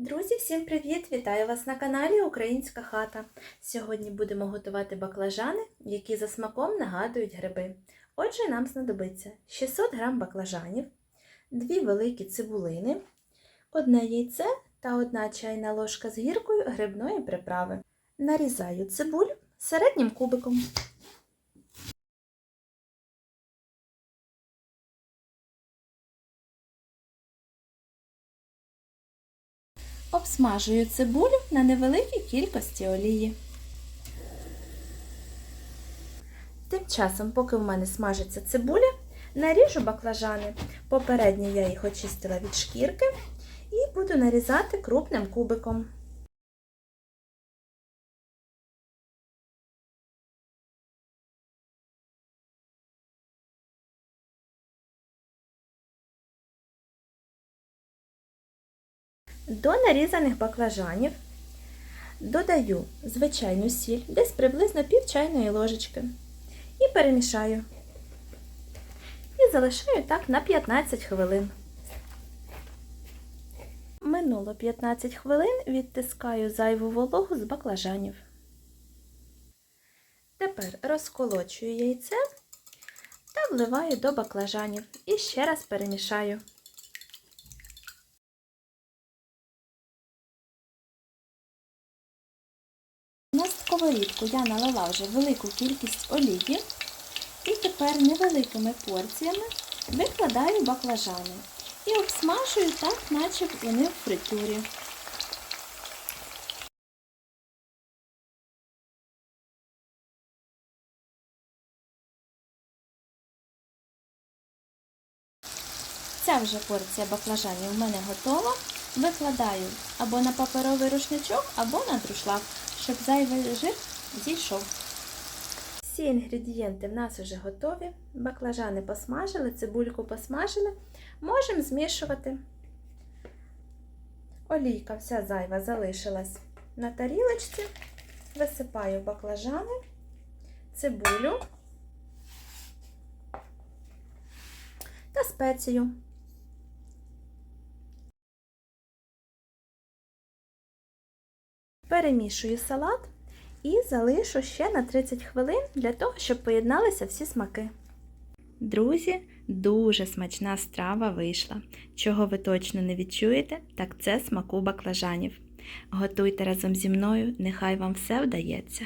Друзі, всім привіт! Вітаю вас на каналі Українська хата. Сьогодні будемо готувати баклажани, які за смаком нагадують гриби. Отже, нам знадобиться 600 г баклажанів, 2 великі цибулини, одне яйце та 1 чайна ложка з гіркою грибної приправи. Нарізаю цибулю середнім кубиком. Обсмажую цибулю на невеликій кількості олії. Тим часом, поки в мене смажиться цибуля, наріжу баклажани. Попередньо я їх очистила від шкірки і буду нарізати крупним кубиком. До нарізаних баклажанів додаю звичайну сіль, десь приблизно пів чайної ложечки. І перемішаю. І залишаю так на 15 хвилин. Минуло 15 хвилин, відтискаю зайву вологу з баклажанів. Тепер розколочую яйце та вливаю до баклажанів і ще раз перемішаю. Сковорідку я налила вже велику кількість олії і тепер невеликими порціями викладаю баклажани і обсмажую так, наче вони в фритюрі. Ця вже порція баклажанів у мене готова. Викладаю або на паперовий рушничок, або на друшлак, щоб зайвий жир зійшов. Всі інгредієнти в нас вже готові. Баклажани посмажили, цибульку посмажили. Можемо змішувати. Олійка вся зайва залишилась на тарілочці. Висипаю баклажани, цибулю та спецію. Перемішую салат і залишу ще на 30 хвилин для того, щоб поєдналися всі смаки. Друзі, дуже смачна страва вийшла. Чого ви точно не відчуєте, так це смаку баклажанів. Готуйте разом зі мною, нехай вам все вдається.